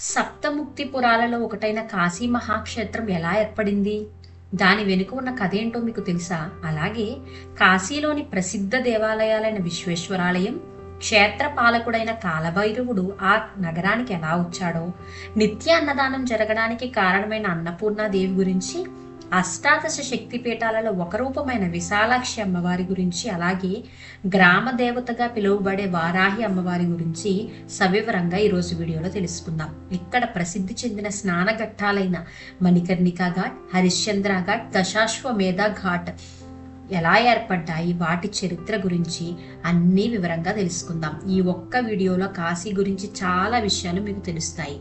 సప్తముక్తి పురాలలో ఒకటైన కాశీ మహాక్షేత్రం ఎలా ఏర్పడింది? దాని వెనుక ఉన్న కథ ఏంటో మీకు తెలుసా? అలాగే కాశీలోని ప్రసిద్ధ దేవాలయాలైన విశ్వేశ్వరాలయం క్షేత్ర పాలకుడైన కాలభైరవుడు ఆ నగరానికి ఎలా వచ్చాడో నిత్య అన్నదానం జరగడానికి కారణమైన అన్నపూర్ణాదేవి గురించి అష్టాదశ శక్తి పీఠాలలో ఒక రూపమైన విశాలాక్షి అమ్మవారి గురించి అలాగే గ్రామ దేవతగా పిలువబడే వారాహి అమ్మవారి గురించి సవివరంగా ఈరోజు వీడియోలో తెలుసుకుందాం. ఇక్కడ ప్రసిద్ధి చెందిన స్నానఘట్టాలైన మణికర్ణికా ఘాట్ హరిశ్చంద్ర ఘాట్ దశాశ్వమేధ ఘాట్ ఎలా ఏర్పడ్డాయి వాటి చరిత్ర గురించి అన్నీ వివరంగా తెలుసుకుందాం. ఈ ఒక్క వీడియోలో కాశీ గురించి చాలా విషయాలు మీకు తెలుస్తాయి.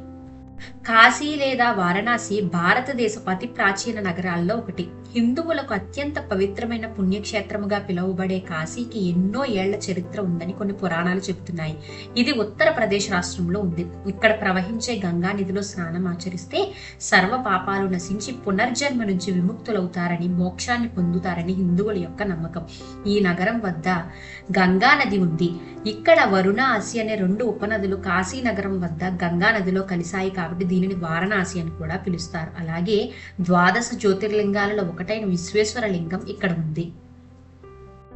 కాశీ లేదా వారణాసి భారతదేశపు అతి ప్రాచీన నగరాల్లో ఒకటి. హిందువులకు అత్యంత పవిత్రమైన పుణ్యక్షేత్రముగా పిలువబడే కాశీకి ఎన్నో ఏళ్ళ చరిత్ర ఉందని కొన్ని పురాణాలు చెబుతున్నాయి. ఇది ఉత్తరప్రదేశ్ రాష్ట్రంలో ఉంది. ఇక్కడ ప్రవహించే గంగా నదిలో స్నానం ఆచరిస్తే సర్వ పాపాలు నశించి పునర్జన్మ నుంచి విముక్తులవుతారని మోక్షాన్ని పొందుతారని హిందువుల యొక్క నమ్మకం. ఈ నగరం వద్ద గంగా నది ఉంది. ఇక్కడ వరుణాసి అనే రెండు ఉపనదులు కాశీ నగరం వద్ద గంగా నదిలో కలిశాయి కాబట్టి దీనిని వారణాసి అని కూడా పిలుస్తారు. అలాగే ద్వాదశ జ్యోతిర్లింగాలలో ఒకటైన విశ్వేశ్వర లింగం ఇక్కడ ఉంది.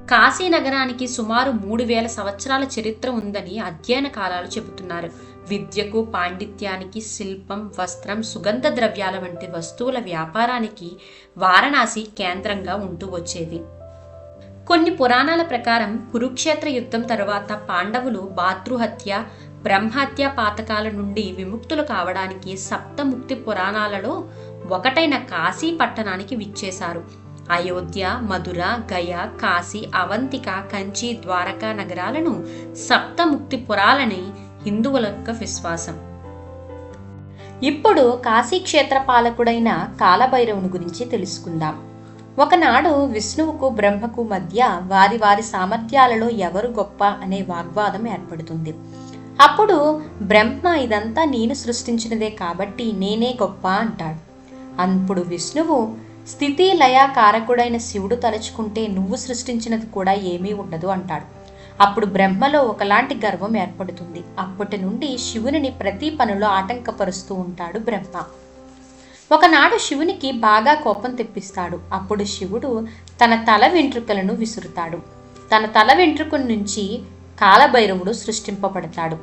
కాశీ నగరానికి సుమారు మూడు వేల సంవత్సరాల చరిత్ర ఉందని అధ్యయన కాలాలు చెబుతున్నారు. విద్యకు పాండిత్యానికి శిల్పం వస్త్రం సుగంధ ద్రవ్యాల వంటి వస్తువుల వ్యాపారానికి వారణాసి కేంద్రంగా ఉంటూ వచ్చేది. కొన్ని పురాణాల ప్రకారం కురుక్షేత్ర యుద్ధం తరువాత పాండవులు భాతృహత్య బ్రహ్మహత్య పాతకాల నుండి విముక్తులు కావడానికి సప్తముక్తి పురాణాలలో ఒకటైన కాశీ పట్టణానికి విచ్చేశారు. అయోధ్య మధుర గయ కాశీ అవంతిక కంచి ద్వారకా నగరాలను సప్తముక్తి పురాలని హిందువుల యొక్క విశ్వాసం. ఇప్పుడు కాశీ క్షేత్ర పాలకుడైన కాలభైరవుని గురించి తెలుసుకుందాం. ఒకనాడు విష్ణువుకు బ్రహ్మకు మధ్య వారి వారి సామర్థ్యాలలో ఎవరు గొప్ప అనే వాగ్వాదం ఏర్పడుతుంది. అప్పుడు బ్రహ్మ ఇదంతా నేను సృష్టించినదే కాబట్టి నేనే గొప్ప అంటాడు. అప్పుడు విష్ణువు స్థితి లయాకారకుడైన శివుడు తలుచుకుంటే నువ్వు సృష్టించినది కూడా ఏమీ ఉండదు అంటాడు. అప్పుడు బ్రహ్మలో ఒకలాంటి గర్వం ఏర్పడుతుంది. అప్పటి నుండి శివుని ప్రతి పనిలో ఆటంకపరుస్తూ ఉంటాడు బ్రహ్మ. ఒకనాడు శివునికి బాగా కోపం తెప్పిస్తాడు. అప్పుడు శివుడు తన తల వెంట్రుకలను విసురుతాడు. తన తల వెంట్రుక నుంచి కాలభైరవుడు సృష్టింపబడతాడు.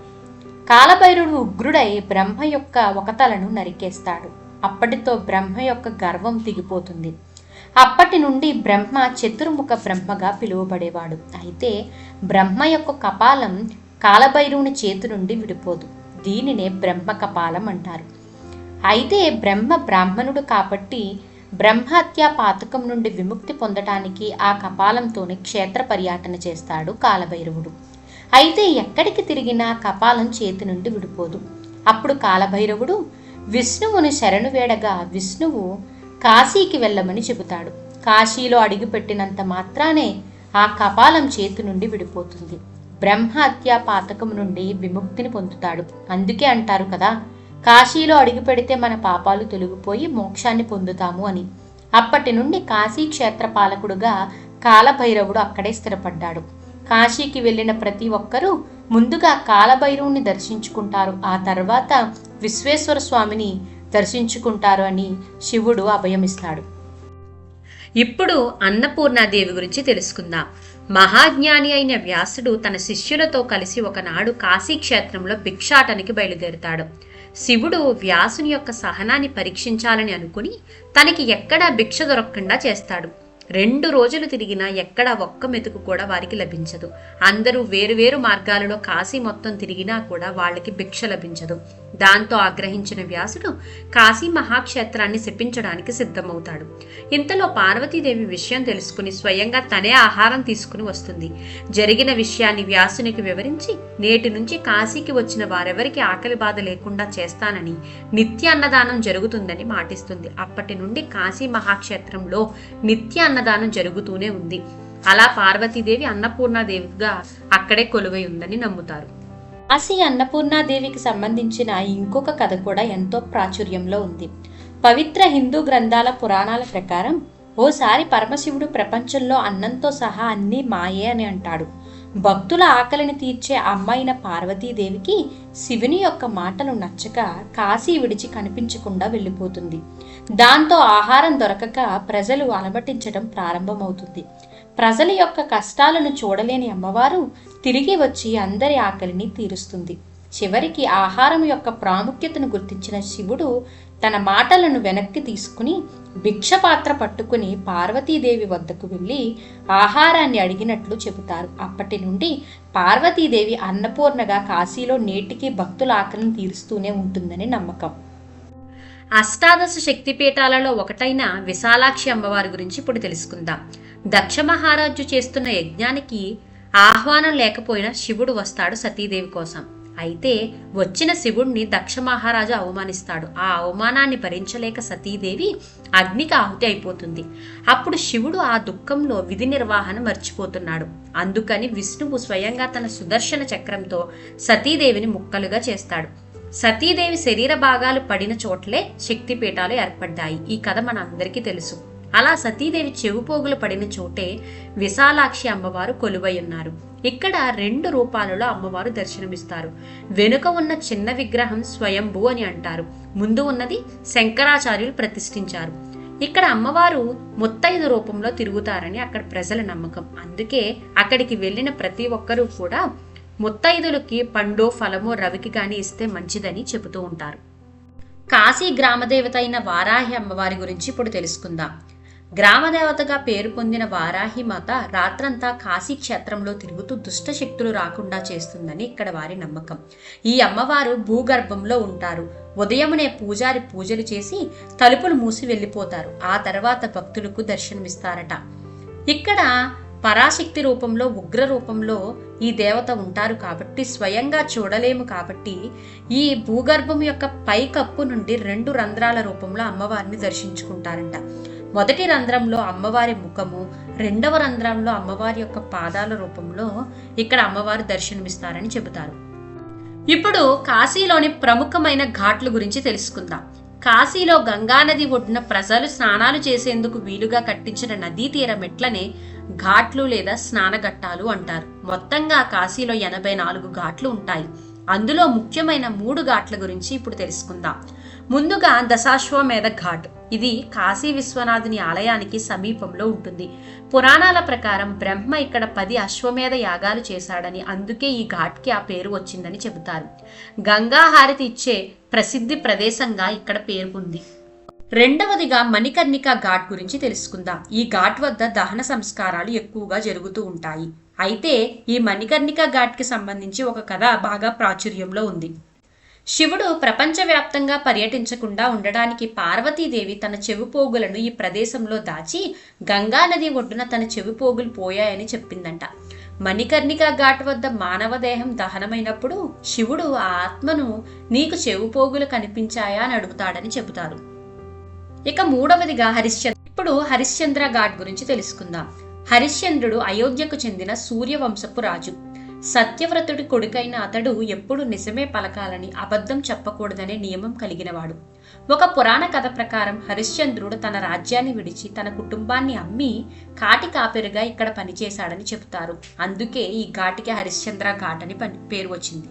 కాలభైరవుడు ఉగ్రుడై బ్రహ్మ యొక్క ఒక తలను నరికేస్తాడు. అప్పటితో బ్రహ్మ యొక్క గర్వం దిగిపోతుంది అప్పటి నుండి బ్రహ్మ చతుర్ముఖ బ్రహ్మగా పిలువబడేవాడు. అయితే బ్రహ్మ యొక్క కపాలం కాలభైరవుని చేతి నుండి విడిపోదు. దీనినే బ్రహ్మ కపాలం అంటారు. అయితే బ్రహ్మ బ్రాహ్మణుడు కాబట్టి బ్రహ్మహత్య పాతకం నుండి విముక్తి పొందటానికి ఆ కపాలంతోనే క్షేత్ర పర్యటన చేస్తాడు కాలభైరవుడు. అయితే ఎక్కడికి తిరిగినా కపాలం చేతి నుండి విడిపోదు. అప్పుడు కాలభైరవుడు విష్ణువుని శరణు వేడగా విష్ణువు కాశీకి వెళ్ళమని చెబుతాడు. కాశీలో అడుగుపెట్టినంత మాత్రానే ఆ కపాలం చేతి నుండి విడిపోతుంది. బ్రహ్మహత్య పాతకం నుండి విముక్తిని పొందుతాడు. అందుకే అంటారు కదా కాశీలో అడుగు పెడితే మన పాపాలు తొలగిపోయి మోక్షాన్ని పొందుతాము అని. అప్పటి నుండి కాశీ క్షేత్ర పాలకుడుగా కాలభైరవుడు అక్కడే స్థిరపడ్డాడు. కాశీకి వెళ్ళిన ప్రతి ఒక్కరూ ముందుగా కాలభైరవుని దర్శించుకుంటారు. ఆ తర్వాత విశ్వేశ్వర స్వామిని దర్శించుకుంటారు అని శివుడు అభయమిస్తాడు. ఇప్పుడు అన్నపూర్ణాదేవి గురించి తెలుసుకుందాం. మహాజ్ఞాని అయిన వ్యాసుడు తన శిష్యులతో కలిసి ఒకనాడు కాశీ క్షేత్రంలో భిక్షాటనికి బయలుదేరుతాడు. శివుడు వ్యాసుని యొక్క సహనాన్ని పరీక్షించాలని అనుకుని తనకి ఎక్కడా భిక్ష దొరకకుండా చేస్తాడు. రెండు రోజులు తిరిగినా ఎక్కడ ఒక్క మెతుకు కూడా వారికి లభించదు. అందరూ వేరువేరు మార్గాలలో కాశీ మొత్తం తిరిగినా కూడా వాళ్ళకి భిక్ష లభించదు. దాంతో ఆగ్రహించిన వ్యాసుడు కాశీ మహాక్షేత్రాన్ని శపించడానికి సిద్ధమవుతాడు. ఇంతలో పార్వతీదేవి విషయం తెలుసుకుని స్వయంగా తనే ఆహారం తీసుకుని వస్తుంది. జరిగిన విషయాన్ని వ్యాసునికి వివరించి నేటి నుంచి కాశీకి వచ్చిన వారెవరికి ఆకలి బాధ లేకుండా చేస్తానని నిత్య అన్నదానం జరుగుతుందని మాటిస్తుంది. అప్పటి నుండి కాశీ మహాక్షేత్రంలో నిత్య అన్నదానం జరుగుతూనే ఉంది. అలా పార్వతీదేవి అన్నపూర్ణాదేవిగా అక్కడే కొలువై ఉందని నమ్ముతారు. కాశీ అన్నపూర్ణాదేవికి సంబంధించిన ఇంకొక కథ కూడా ఎంతో ప్రాచుర్యంలో ఉంది. పవిత్ర హిందూ గ్రంథాల పురాణాల ప్రకారం ఓసారి పరమశివుడు ప్రపంచంలో అన్నంతో సహా అన్నీ మాయే అని అంటాడు. భక్తుల ఆకలిని తీర్చే అమ్మాయిన పార్వతీదేవికి శివుని యొక్క మాటలు నచ్చక కాశీ విడిచి కనిపించకుండా వెళ్ళిపోతుంది. దాంతో ఆహారం దొరకక ప్రజలు అలమటించడం ప్రారంభమవుతుంది. ప్రజల యొక్క కష్టాలను చూడలేని అమ్మవారు తిరిగి వచ్చి అందరి ఆకలిని తీరుస్తుంది. చివరికి ఆహారం యొక్క ప్రాముఖ్యతను గుర్తించిన శివుడు తన మాటలను వెనక్కి తీసుకుని భిక్షపాత్ర పట్టుకుని పార్వతీదేవి వద్దకు వెళ్ళి ఆహారాన్ని అడిగినట్లు చెబుతారు. అప్పటి నుండి పార్వతీదేవి అన్నపూర్ణగా కాశీలో నేటికి భక్తుల ఆకలిని తీరుస్తూనే ఉంటుందని నమ్మకం. అష్టాదశ శక్తిపీఠాలలో ఒకటైన విశాలాక్షి అమ్మవారి గురించి ఇప్పుడు తెలుసుకుందాం. దక్ష మహారాజు చేస్తున్న యజ్ఞానికి ఆహ్వానం లేకపోయినా శివుడు వస్తాడు సతీదేవి కోసం. అయితే వచ్చిన శివుణ్ణి దక్ష మహారాజు అవమానిస్తాడు. ఆ అవమానాన్ని భరించలేక సతీదేవి అగ్నికి ఆహుతి అయిపోతుంది. అప్పుడు శివుడు ఆ దుఃఖంలో విధి నిర్వహణ మర్చిపోతున్నాడు. అందుకని విష్ణువు స్వయంగా తన సుదర్శన చక్రంతో సతీదేవిని ముక్కలుగా చేస్తాడు. సతీదేవి శరీర భాగాలు పడిన చోట్లే శక్తిపీఠాలు ఏర్పడ్డాయి. ఈ కథ మన అందరికీ తెలుసు. అలా సతీదేవి చెవుపోగులు పడిన చోటే విశాలాక్షి అమ్మవారు కొలువై ఉన్నారు. ఇక్కడ రెండు రూపాలలో అమ్మవారు దర్శనమిస్తారు. వెనుక ఉన్న చిన్న విగ్రహం స్వయంభూ అని అంటారు. ముందు ఉన్నది శంకరాచార్యులు ప్రతిష్ఠించారు. ఇక్కడ అమ్మవారు ముత్తైదు రూపంలో తిరుగుతారని అక్కడ ప్రజల నమ్మకం. అందుకే అక్కడికి వెళ్ళిన ప్రతి ఒక్కరూ కూడా ముత్తైదులకి పండో ఫలమో రవికి కానీ ఇస్తే మంచిదని చెబుతూ ఉంటారు. కాశీ గ్రామదేవత అయిన వారాహి అమ్మవారి గురించి ఇప్పుడు తెలుసుకుందాం. గ్రామదేవతగా పేరు పొందిన వారాహి మాత రాత్రంతా కాశీ క్షేత్రంలో తిరుగుతూ దుష్ట శక్తులు రాకుండా చేస్తుందని ఇక్కడ వారి నమ్మకం. ఈ అమ్మవారు భూగర్భంలో ఉంటారు. ఉదయమునే పూజారి పూజలు చేసి తలుపులు మూసి వెళ్ళిపోతారు. ఆ తర్వాత భక్తులకు దర్శనమిస్తారట. ఇక్కడ పరాశక్తి రూపంలో ఉగ్ర రూపంలో ఈ దేవత ఉంటారు కాబట్టి స్వయంగా చూడలేము కాబట్టి ఈ భూగర్భం యొక్క పైకప్పు నుండి రెండు రంధ్రాల రూపంలో అమ్మవారిని దర్శించుకుంటారంట. మొదటి రంధ్రంలో అమ్మవారి ముఖము రెండవ రంధ్రంలో అమ్మవారి యొక్క పాదాల రూపంలో ఇక్కడ అమ్మవారు దర్శనమిస్తారని చెబుతారు. ఇప్పుడు కాశీలోని ప్రముఖమైన ఘాట్ల గురించి తెలుసుకుందాం. కాశీలో గంగానది ఒడ్డున ప్రజలు స్నానాలు చేసేందుకు వీలుగా కట్టించిన నదీ తీర మెట్లనే ఘాట్లు లేదా స్నానఘట్టాలు అంటారు. మొత్తంగా కాశీలో ఎనభై నాలుగు ఘాట్లు ఉంటాయి. అందులో ముఖ్యమైన మూడు ఘాట్ల గురించి ఇప్పుడు తెలుసుకుందాం. ముందుగా దశాశ్వమేధ ఘాట్. ఇది కాశీ విశ్వనాథుని ఆలయానికి సమీపంలో ఉంటుంది. పురాణాల ప్రకారం బ్రహ్మ ఇక్కడ పది అశ్వమేధ యాగాలు చేశాడని అందుకే ఈ ఘాట్కి ఆ పేరు వచ్చిందని చెబుతారు. గంగా హారతి ఇచ్చే ప్రసిద్ధి ప్రదేశంగా ఇక్కడ పేర్కొంది రెండవదిగా మణికర్ణిక ఘాట్ గురించి తెలుసుకుందాం. ఈ ఘాట్ వద్ద దహన సంస్కారాలు ఎక్కువగా జరుగుతూ ఉంటాయి. అయితే ఈ మణికర్ణిక ఘాట్కి సంబంధించి ఒక కథ బాగా ప్రాచుర్యంలో ఉంది. శివుడు ప్రపంచవ్యాప్తంగా పర్యటించకుండా ఉండడానికి పార్వతీదేవి తన చెవిపోగులను ఈ ప్రదేశంలో దాచి గంగానది ఒడ్డున తన చెవిపోగులు పోయాయని చెప్పిందంట. మణికర్ణిక ఘాట్ వద్ద మానవ దేహం దహనమైనప్పుడు శివుడు ఆ ఆత్మను నీకు చెవిపోగులు కనిపించాయా అని అడుగుతాడని చెబుతారు. ఇక మూడవదిగా హరిశ్చంద్ర. ఇప్పుడు హరిశ్చంద్ర ఘాట్ గురించి తెలుసుకుందాం. హరిశ్చంద్రుడు అయోధ్యకు చెందిన సూర్యవంశపు రాజు. సత్యవ్రతుడి కొడుకైన అతడు ఎప్పుడు నిజమే పలకాలని అబద్ధం చెప్పకూడదనే నియమం కలిగినవాడు. ఒక పురాణ కథ ప్రకారం హరిశ్చంద్రుడు తన రాజ్యాన్ని విడిచి తన కుటుంబాన్ని అమ్మి కాటి కాపెరుగా ఇక్కడ పనిచేశాడని చెబుతారు. అందుకే ఈ ఘాటికి హరిశ్చంద్ర ఘాట్ అని పని- పేరు వచ్చింది.